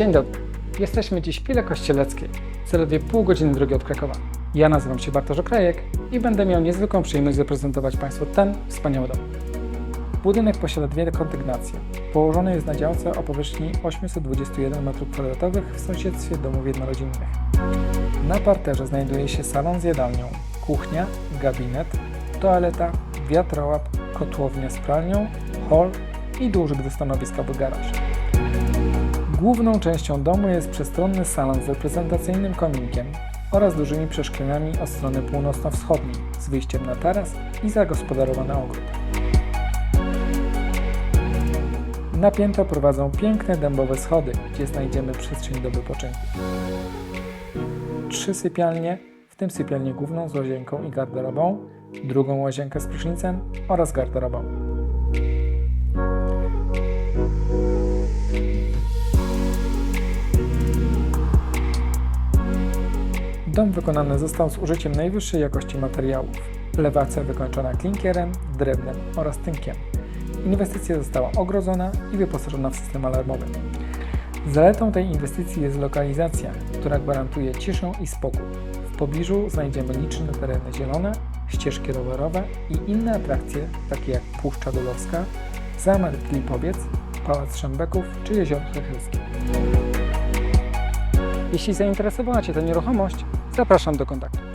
Dzień dobry. Jesteśmy dziś w Pile Kościeleckiej, zaledwie pół godziny drogi od Krakowa. Ja nazywam się Bartosz Okrajek i będę miał niezwykłą przyjemność zaprezentować Państwu ten wspaniały dom. Budynek posiada dwie kondygnacje. Położony jest na działce o powierzchni 821 m2 w sąsiedztwie domów jednorodzinnych. Na parterze znajduje się salon z jadalnią, kuchnia, gabinet, toaleta, wiatrołap, kotłownia z pralnią, hol i duży dwustanowiskowy garaż. Główną częścią domu jest przestronny salon z reprezentacyjnym kominkiem oraz dużymi przeszkleniami od strony północno-wschodniej z wyjściem na taras i zagospodarowany ogród. Na piętro prowadzą piękne dębowe schody, gdzie znajdziemy przestrzeń do wypoczynku. Trzy sypialnie, w tym sypialnię główną z łazienką i garderobą, drugą łazienkę z prysznicem oraz garderobą. Dom wykonany został z użyciem najwyższej jakości materiałów. Elewacja wykończona klinkierem, drewnem oraz tynkiem. Inwestycja została ogrodzona i wyposażona w system alarmowy. Zaletą tej inwestycji jest lokalizacja, która gwarantuje ciszę i spokój. W pobliżu znajdziemy liczne tereny zielone, ścieżki rowerowe i inne atrakcje, takie jak Puszcza Dolowska, Zamek Lipowiec, Pałac Szembeków czy Jezioro Hechelskie. Jeśli zainteresowała Cię ta nieruchomość, zapraszam do kontaktu.